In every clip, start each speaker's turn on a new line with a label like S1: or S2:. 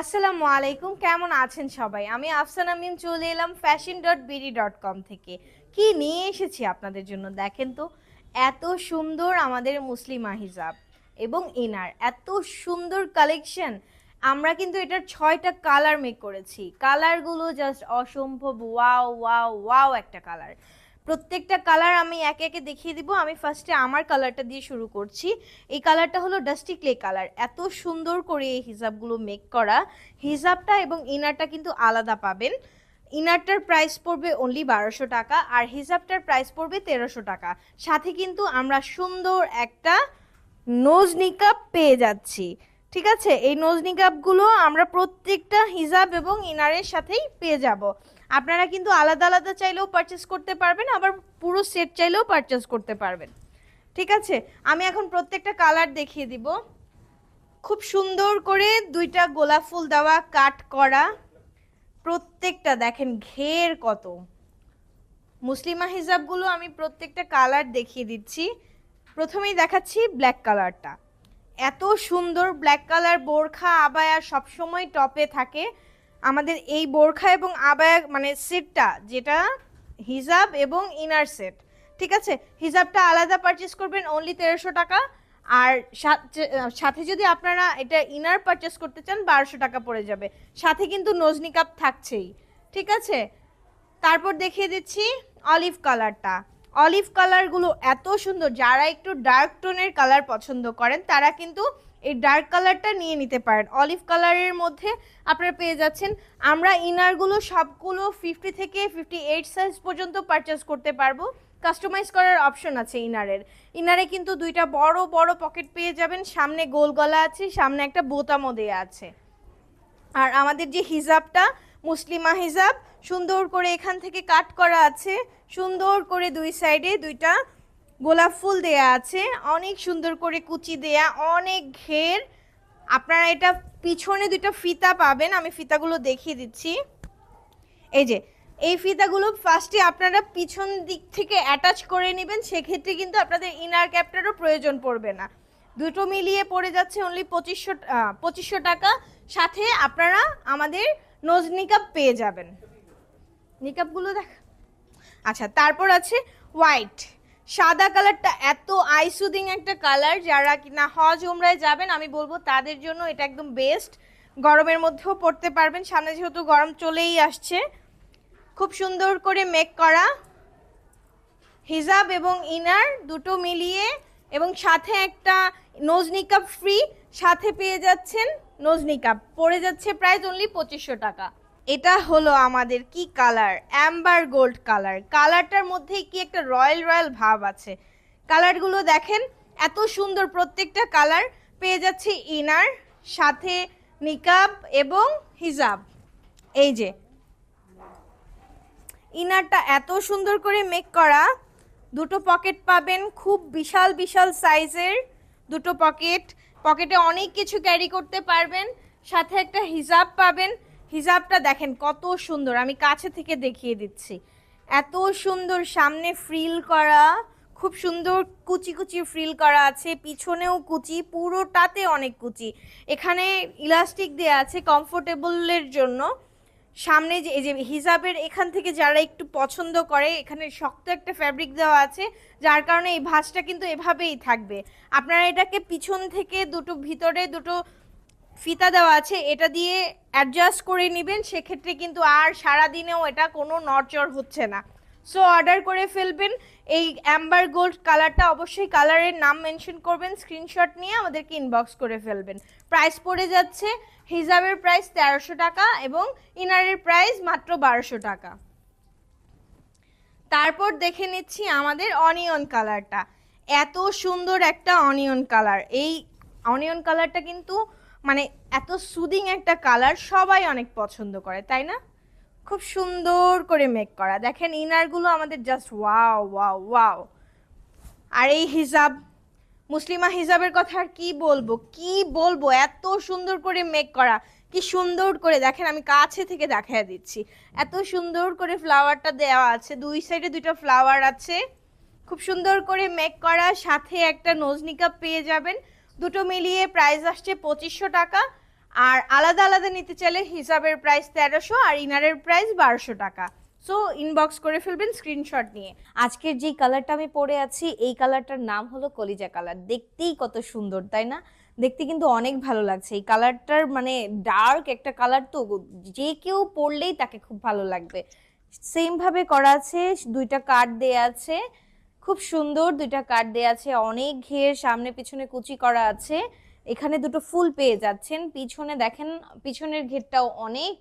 S1: আসসালামু আলাইকুম, কেমন আছেন সবাই? আমি আফসানা মিম চলে এলাম fashion dot BD dot com থেকে। কি নিয়ে এসেছি আপনাদের জন্য? দেখেন তো, এত সুন্দর আমাদের মুসলিমা হিজাব এবং ইনার, এত সুন্দর কালেকশন আমরা কিন্তু এটার ছয়টা কালার মেক করেছি। কালারগুলো জাস্ট অসম্ভব ওয়াও ওয়াও ওয়াও একটা কালার প্রত্যেকটা কালার আমি একে একে দেখিয়ে দিব। আমি ফার্স্টে আমার কালারটা দিয়ে শুরু করছি। এই কালারটা হলো ডাস্টি ক্লে কালার এত সুন্দর করে এই হিজাবগুলো মেক করা। হিজাবটা এবং ইনারটা কিন্তু আলাদা পাবেন। ইনারটার প্রাইস পড়বে অনলি বারোশো টাকা আর হিজাবটার প্রাইস পড়বে তেরোশো টাকা। সাথে কিন্তু আমরা সুন্দর একটা নোজ নিকাপ পেয়ে যাচ্ছি। ঠিক আছে? এই নোজ নিকাপগুলো আমরা প্রত্যেকটা হিজাব এবং ইনারের সাথেই পেয়ে যাব। আপনারা কিন্তু আলাদা আলাদা চাইলেও পারচেস করতে পারবেন, আবার পুরো সেট চাইলেও পারচেস করতে পারবেন। ঠিক আছে? আমি এখন প্রত্যেকটা কালার দেখিয়ে দিব। খুব সুন্দর করে দুইটা গোলাপ ফুল দেওয়া, কাট করা। প্রত্যেকটা দেখেন ঘের কত। মুসলিমা হিজাবগুলো আমি প্রত্যেকটা কালার দেখিয়ে দিচ্ছি। প্রথমেই দেখাচ্ছি ব্ল্যাক কালারটা এত সুন্দর ব্ল্যাক কালার বোরখা আবায়া সবসময় টপে থাকে। আমাদের এই বোরখা এবং আবায়া মানে সেটটা যেটা হিজাব এবং ইনার সেট ঠিক আছে? হিজাবটা আলাদা পারচেস করবেন অনলি তেরোশো টাকা আর সাথে- যদি আপনারা এটা ইনার পারচেস করতে চান, বারোশো টাকা পড়ে যাবে। সাথে কিন্তু নজনি কাপ থাকছেই, ঠিক আছে? তারপর দেখিয়ে দিচ্ছি অলিভ কালারটা অলিভ কালারগুলো এত সুন্দর, যারা একটু ডার্ক টোনের কালার পছন্দ করেন, তারা কিন্তু এই ডার্ক কালারটা নিয়ে নিতে পারেন। অলিভ কালারের মধ্যে আপনারা পেয়ে যাচ্ছেন, আমরা ইনারগুলো সবগুলো ফিফটি থেকে ফিফটি এইট সাইজ পর্যন্ত পারচেস করতে পারব। কাস্টমাইজ করার অপশন আছে ইনারের ইনারে কিন্তু দুইটা বড় বড় পকেট পেয়ে যাবেন। সামনে গোল গলা আছে, সামনে একটা বোতামও দেয়া আছে। আর আমাদের যে হিজাবটা মুসলিমা হিজাব, সুন্দর করে এখান থেকে কাট করা আছে। সুন্দর করে দুই সাইডে দুইটা গোলাপ ফুল দেয়া আছে। অনেক সুন্দর করে কুচি দেয়া, অনেক ঘের। আপনারা এটা পিছনে দুটো ফিতা পাবেন, আমি ফিতাগুলো দেখিয়ে দিচ্ছি। এই যে, এই ফিতাগুলো ফার্স্টে আপনারা পিছন দিক থেকে অ্যাটাচ করে নেবেন, সেক্ষেত্রে কিন্তু আপনাদের ইনার ক্যাপটারও প্রয়োজন পড়বে না। দুটো মিলিয়ে পড়ে যাচ্ছে অনলি পঁচিশশো পঁচিশশো টাকা। সাথে আপনারা আমাদের নোজ নিকাপ পেয়ে যাবেন। নিকাপগুলো দেখ। আচ্ছা তারপর আছে হোয়াইট সাদা কালারটা এত আইসুদিং একটা কালার যারা কিনা হজ উমরায় যাবেন, আমি বলব তাদের জন্য এটা একদম বেস্ট গরমের মধ্যেও পড়তে পারবেন, সামনে যেহেতু গরম চলেই আসছে। খুব সুন্দর করে মেক করা। হিজাব এবং ইনার দুটো মিলিয়ে এবং সাথে একটা নোজ নিকাপ ফ্রি সাথে পেয়ে যাচ্ছেন। নোজ নিকাপ পড়ে যাচ্ছে প্রাইস অনলি পঁচিশশো টাকা। এটা হলো আমাদের কি কালার অ্যাম্বার গোল্ড কালার কালারটার মধ্যেই কি একটা রয়্যাল রয়্যাল ভাব আছে? কালারগুলো দেখেন, এত সুন্দর প্রত্যেকটা কালার পেয়ে যাচ্ছে ইনার সাথে নিকাব এবং হিজাব এই যে। ইনারটা এত সুন্দর করে মেক করা, দুটো পকেট পাবেন, খুব বিশাল বিশাল সাইজের দুটো পকেট পকেটে অনেক কিছু ক্যারি করতে পারবেন, সাথে একটা হিজাব পাবেন। হিজাবটা দেখেন কত সুন্দর, আমি কাছে থেকে দেখিয়ে দিচ্ছি। এত সুন্দর সামনে ফ্রিল করা, খুব সুন্দর কুচি কুচি ফ্রিল করা আছে, পিছনেও কুচি, পুরোটাতে অনেক কুচি। এখানে ইলাস্টিক দেওয়া আছে কমফোর্টেবলের জন্য। সামনে যে, এই যে হিজাবের এখান থেকে যারা একটু পছন্দ করে, এখানে শক্ত একটা ফ্যাব্রিক দেওয়া আছে, যার কারণে এই ভাঁজটা কিন্তু এভাবেই থাকবে। আপনারা এটাকে পিছন থেকে দুটো ভিতরে দুটো ফিতা দেওয়া আছে, এটা দিয়ে অ্যাডজাস্ট করে নেবেন, সেক্ষেত্রে কিন্তু আর সারা দিনেও এটা কোনো নড়চড় হচ্ছে না। সো অর্ডার করে ফেলবেন। এই অ্যাম্বার গোল্ড কালারটা অবশ্যই কালারের নাম মেনশন করবেন স্ক্রিনশট নিয়ে আমাদেরকে ইনবক্স করে ফেলবেন। প্রাইস পড়ে যাচ্ছে হিজাবের প্রাইস তেরোশো টাকা এবং ইনারের প্রাইস মাত্র বারোশো টাকা। তারপর দেখে নিচ্ছি আমাদের অনিয়ন কালারটা এত সুন্দর একটা অনিয়ন কালার এই অনিয়ন কালারটা কিন্তু মানে এত সুদিং একটা কালার সবাই অনেক পছন্দ করে, তাই না? খুব সুন্দর করে মেক করা। দেখেন, ইনারগুলো আমাদের জাস্ট ওয়াও ওয়াও ওয়াও আর এই হিজাব, মুসলিমা হিজাবের কথা আর কি বলব? কি বলব? এত সুন্দর করে মেক করা। কি সুন্দর করে, দেখেন, আমি কাছে থেকে দেখায় দিচ্ছি। এত সুন্দর করে ফ্লাওয়ারটা দেওয়া আছে। দুই সাইডে দুটো ফ্লাওয়ার আছে। খুব সুন্দর করে মেক করা। সাথে একটা নজনিকা পেয়ে যাবেন। দুটো মিলিয়ে প্রাইস আসছে পঁচিশশো টাকা। আর আলাদা আলাদা নিতে চাইলে হিসাবের প্রাইস তেরোশো আর ইনারের প্রাইস বারোশো টাকা। সো ইনবক্স করে ফেলবেন স্ক্রিনশট নিয়ে। আজকের যেই কালারটা আমি পরে আছি, এই কালারটার নাম হলো কলিজা কালার দেখতেই কত সুন্দর, তাই না? দেখতে কিন্তু অনেক ভালো লাগছে। এই কালারটার মানে ডার্ক একটা কালার তো, যে কেউ পরলেই তাকে খুব ভালো লাগবে। সেম ভাবে করা আছে, দুইটা কার্ড দেয়া আছে। খুব সুন্দর দুইটা কার্ড দেয়া আছে। অনেক ঘের সামনে পিছনে কুচি করা আছে। এখানে দুটো ফুল পেয়ে যাচ্ছেন। পিছনে দেখেন, পিছনের ঘেরটাও অনেক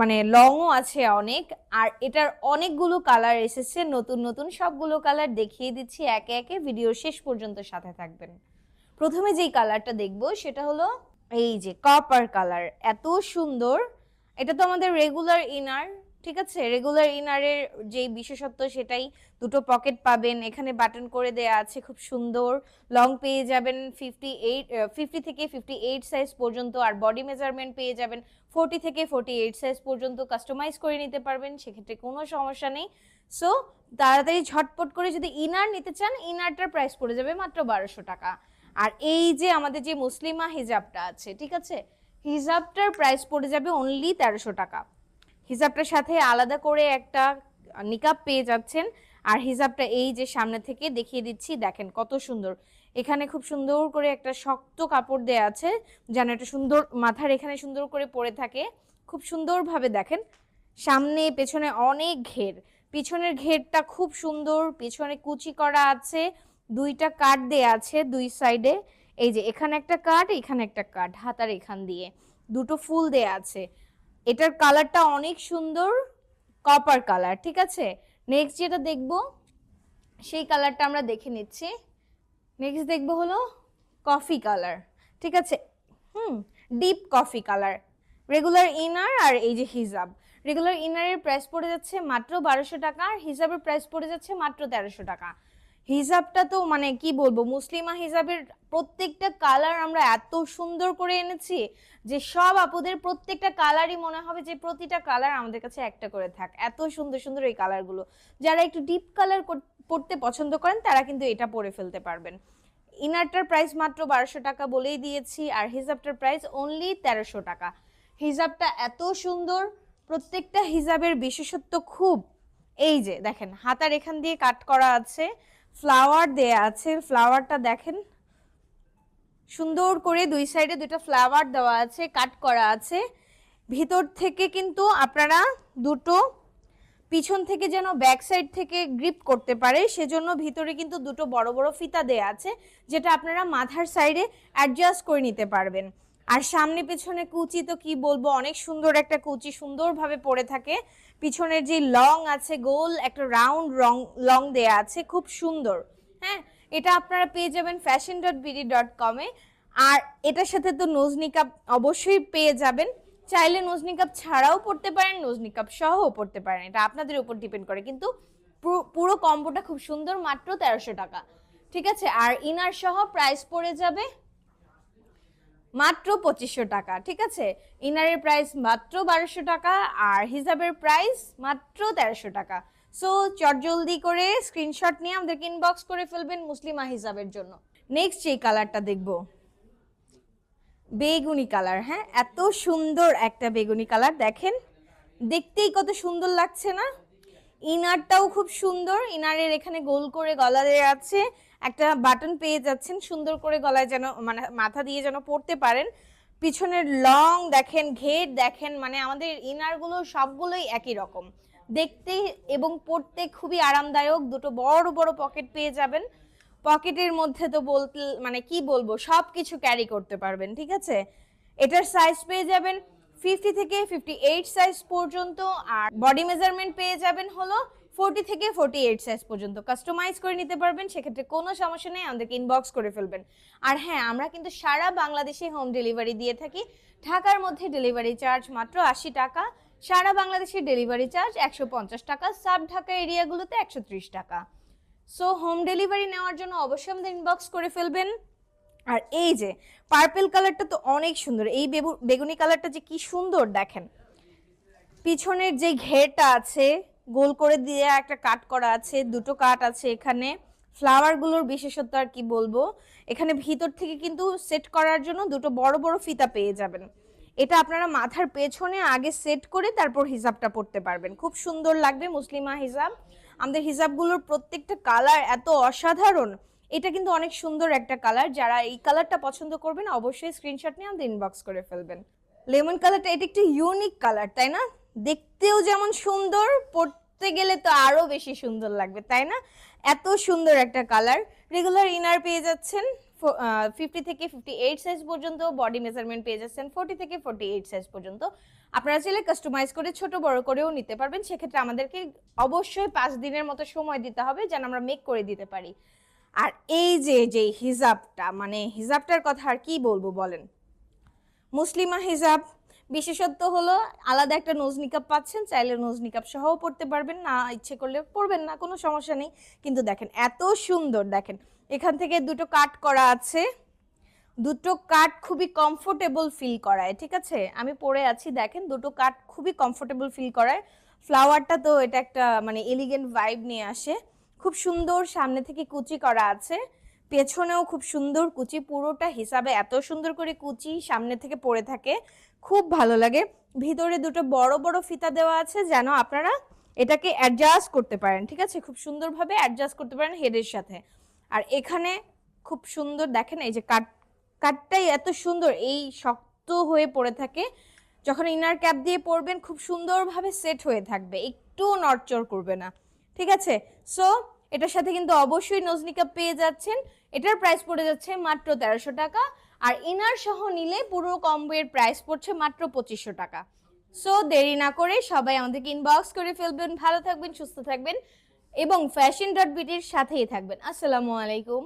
S1: মানে লংও আছে অনেক। আর এটার অনেকগুলো কালার এসেছে, নতুন নতুন সবগুলো কালার দেখিয়ে দিচ্ছি। একে একে ভিডিও শেষ পর্যন্ত সাথে থাকবেন। প্রথমে যেই কালারটা দেখব, সেটা হলো এই যে কপার কালার এত সুন্দর। এটা তো আমাদের রেগুলার ইনার ঠিক আছে? রেগুলার ইনারের যেই বিশেষত্ব সেটাই দুটো পকেট পাবেন। এখানে বাটন করে দেয়া আছে, খুব সুন্দর। লং পেয়ে যাবেন ফিফটি এইট ফিফটি থেকে ফিফটি এইট সাইজ পর্যন্ত আর বডি মেজারমেন্ট পেয়ে যাবেন ফোর্টি থেকে ফোর্টি এইট সাইজ পর্যন্ত। কাস্টমাইজ করে নিতে পারবেন, সেক্ষেত্রে কোনো সমস্যা নেই। সো তাড়াতাড়ি ঝটপট করে যদি ইনার নিতে চান ইনারটার প্রাইস পড়ে যাবে মাত্র বারোশো টাকা। আর এই যে আমাদের যে মুসলিমা হিজাবটা আছে, ঠিক আছে? হিজাবটার প্রাইস পড়ে যাবে অনলি তেরোশো টাকা। হিজাবটার সাথে আলাদা করে একটা নিকাব পেয়ে যাচ্ছেন। আর হিজাবটা এই যে সামনে থেকে দেখিয়ে দিচ্ছি, দেখেন কত সুন্দর। এখানে খুব সুন্দর করে একটা শক্ত কাপড় দেয়া আছে, যেন একটা সুন্দর মাথার এখানে সুন্দর করে পরে থাকে। খুব সুন্দরভাবে দেখেন, সামনে পেছনে অনেক ঘের। পিছনের ঘেরটা খুব সুন্দর, পিছনে কুচি করা আছে, দুইটা কাট দেয়া আছে দুই সাইডে। এই যে এখানে একটা কাট, এখানে একটা কাট, হাতার এখান দিয়ে। দুটো ফুল দেয়া আছে। এটার কালারটা অনেক সুন্দর কপার কালার ঠিক আছে? নেক্সট যেটা দেখব, সেই কালারটা আমরা দেখে নিচ্ছি। নেক্সট দেখব হলো কফি কালার ঠিক আছে? হুম deep coffee colour regular inner আর এই যে হিজাব। রেগুলার ইনারের প্রাইস পড়ে যাচ্ছে মাত্র বারোশো টাকা, আর হিজাবের প্রাইস পড়ে যাচ্ছে মাত্র তেরোশো টাকা। হিজাবটা তো মানে কি বলব, মুসলিমা হিজাবের প্রত্যেকটা কালার আমরা এত সুন্দর করে এনেছি যে সব আপুদের প্রত্যেকটা কালারই মনে হবে যে প্রতিটা কালার আমাদের কাছে একটা করে থাক। এত সুন্দর সুন্দর এই কালারগুলো যারা একটু ডিপ কালার পড়তে পছন্দ করেন, তারা কিন্তু এটা পরে ফেলতে পারবেন। ইনারটার প্রাইস মাত্র বারোশো টাকা বলেই দিয়েছি, আর হিজাবটার প্রাইস অনলি তেরোশো টাকা। হিজাবটা এত সুন্দর, প্রত্যেকটা হিজাবের বিশেষত্ব খুব। এই যে দেখেন, হাতার এখান দিয়ে কাট করা আছে। ফ্লাওয়ার দেয়া আছে ফ্লাওয়ারটা দেখেন। সুন্দর করে দুই সাইডে দুটো ফ্লাওয়ার দেওয়া আছে কাট করা আছে। ভিতর থেকে কিন্তু আপনারা দুটো, পিছন থেকে যেন ব্যাক সাইড থেকে গ্রিপ করতে পারে, সেজন্য ভিতরে কিন্তু দুটো বড় বড় ফিতা দেয়া আছে, যেটা আপনারা মাথার সাইডে অ্যাডজাস্ট করে নিতে পারবেন। আর সামনে পেছনে কুচি তো কি বলব, অনেক সুন্দর একটা কুচি সুন্দরভাবে পড়ে থাকে। পিছনের যে লং আছে, গোল, একটা রাউন্ড রং, লং দেয়া আছে, খুব সুন্দর। হ্যাঁ এটা আপনারা পেয়ে যাবেন ফ্যাশন ডট বিডি ডট কমে আর এটার সাথে তো নোজ নিকাপ অবশ্যই পেয়ে যাবেন। চাইলে নোজ নিকাপ ছাড়াও পড়তে পারেন নোজ নিকাপ সহও পড়তে পারেন। এটা আপনাদের উপর ডিপেন্ড করে। কিন্তু পুরো কম্বোটা খুব সুন্দর, মাত্র তেরোশো টাকা। ঠিক আছে? আর ইনার সহ প্রাইস পড়ে যাবে মাত্র পঁচিশশো টাকা, ঠিক আছে? ইনারের প্রাইস মাত্র বারোশো টাকা আর হিজাবের প্রাইস মাত্র তেরোশো টাকা। সো চটজলদি করে স্ক্রিনশট নিয়ে আমাদেরকে ইনবক্স করে ফেলবেন মুসলিমা হিসাবের জন্য। নেক্সট যে কালারটা দেখব। বেগুনি কালার হ্যাঁ? এত সুন্দর একটা বেগুনি কালার দেখেন? দেখতেই কত সুন্দর লাগছে না? ইনারটাও খুব সুন্দর। ইনারের এখানে গোল করে গলা দেওয়া আছে। একটা বাটন পেয়ে যাচ্ছেন, সুন্দর করে গলায় যেন মানে মাথা দিয়ে যেন পড়তে পারেন। পিছনের লং দেখেন, ঘের দেখেন মানে আমাদের ইনারগুলো সবগুলোই একই রকম। দেখতে এবং পড়তে খুবই আরামদায়ক। দুটো বড় বড় পকেট পেয়ে যাবেন। পকেটের মধ্যে তো বলতে মানে কি বলব সব কিছু ক্যারি করতে পারবেন, ঠিক আছে? এটার সাইজ পেয়ে যাবেন ফিফটি থেকে ফিফটি এইট সাইজ পর্যন্ত, আর বডি মেজারমেন্ট পেয়ে যাবেন হলো ফোর্টি থেকে ফোর্টি এইট সাইজ পর্যন্ত। কাস্টমাইজ করে নিতে পারবেন, সেক্ষেত্রে কোনো সমস্যা নেই, আমাদেরকে ইনবক্স করে ফেলবেন। আর হ্যাঁ আমরা কিন্তু সারা বাংলাদেশে হোম ডেলিভারি দিয়ে থাকি। ঢাকার মধ্যে ডেলিভারি চার্জ মাত্র আশি টাকা, সারা বাংলাদেশের ডেলিভারি চার্জ একশো পঞ্চাশ টাকা, সাব ঢাকা এরিয়াগুলোতে একশো ত্রিশ টাকা। সো হোম ডেলিভারি নেওয়ার জন্য অবশ্যই আমাদের ইনবক্স করে ফেলবেন। আর এই যে পার্পেল কালারটা তো অনেক সুন্দর। এই বেগুনি কালারটা যে কি সুন্দর, দেখেন। পিছনের যে ঘেরটা আছে, গোল করে দিয়ে একটা কাট করা আছে, দুটো কাট আছে এখানে। ফ্লাওয়ারগুলোর বিশেষত্ব আর কি বলব, এখানে ভিতর থেকে কিন্তু সেট করার জন্য দুটো বড় বড় ফিতা পেয়ে যাবেন। এটা আপনারা মাথার পেছনে আগে সেট করে তারপর হিজাবটা পড়তে পারবেন। খুব সুন্দর লাগবে মুসলিমা হিজাব আমাদের হিজাবগুলোর প্রত্যেকটা কালার এত অসাধারণ। এটা কিন্তু অনেক সুন্দর একটা কালার যারা এই কালারটা পছন্দ করবেন, অবশ্যই স্ক্রিনশট নিয়ে আমাদের ইনবক্স করে ফেলবেন। লেমন কালারটা, এটা একটু ইউনিক কালার তাই না? দেখতেও যেমন সুন্দর পরতে গেলে তো আরও বেশি সুন্দর লাগবে, তাই না? এত সুন্দর একটা কালার রেগুলার ইনার পেয়ে যাচ্ছেন ফিফটি থেকে ফিফটি এইট সাইজ পর্যন্ত বডি মেজারমেন্ট পেয়ে যাচ্ছেন ফোর্টি থেকে ফোর্টি এইট সাইজ পর্যন্ত। আপনারা চাইলে কাস্টমাইজ করে, ছোট, বড় করেও নিতে পারবেন, সেক্ষেত্রে আমাদেরকে অবশ্যই পাঁচ দিনের মতো সময় দিতে হবে, যেন আমরা মেক করে দিতে পারি। আর এই যে যে হিজাবটা মানে হিজাবটার কথা আর কি বলব বলেন? মুসলিমা হিজাব বিশেষত্ব হলো আলাদা একটা নোজ নিকাপ পাচ্ছেন, চাইলে নোজ নিকাপ সহও পড়তে পারবেন, না ইচ্ছে করলে পড়বেন না, কোনো সমস্যা নেই। কিন্তু দেখেন, এত সুন্দর, দেখেন, এখান থেকে দুটো কাট করা আছে। দুটো কাট খুবই কমফোর্টেবল ফিল করায়, ঠিক আছে? আমি পরে আছি, দেখেন, দুটো কাট খুবই কমফোর্টেবল ফিল করায়। ফ্লাওয়ারটা তো এটা একটা মানে এলিগেন্ট ভাইব নিয়ে আসে। খুব সুন্দর সামনে থেকে কুচি করা আছে। পেছনেও খুব সুন্দর কুচি, পুরোটা হিসাবে এত সুন্দর করে কুচি সামনে থেকে পড়ে থাকে। খুব ভালো লাগে। ভিতরে দুটো বড় বড় ফিতা দেওয়া আছে যেন আপনারা এটাকে অ্যাডজাস্ট করতে পারেন, ঠিক আছে? খুব সুন্দরভাবে অ্যাডজাস্ট করতে পারেন হেডের সাথে। আর এখানে খুব সুন্দর দেখেন, এই যে কাট, কাটটাই এত সুন্দর, এই শক্ত হয়ে পড়ে থাকে। যখন ইনার ক্যাপ দিয়ে পরবেন, খুব সুন্দরভাবে সেট হয়ে থাকবে একটুও নড়চড় করবে না, ঠিক আছে? সো এটার সাথে কিন্তু অবশ্যই নজনিকা পেয়ে যাচ্ছেন। এটার প্রাইস পড়ে যাচ্ছে মাত্র তেরোশো টাকা। আর ইনার সহ নিলে পুরো কম্বোয়ের প্রাইস পড়ছে মাত্র পঁচিশশো টাকা। সো দেরি না করে সবাই আমাদেরকে ইনবক্স করে ফেলবেন। ভালো থাকবেন, সুস্থ থাকবেন এবং ফ্যাশন ডট বিটির সাথেই থাকবেন। আসসালামু আলাইকুম।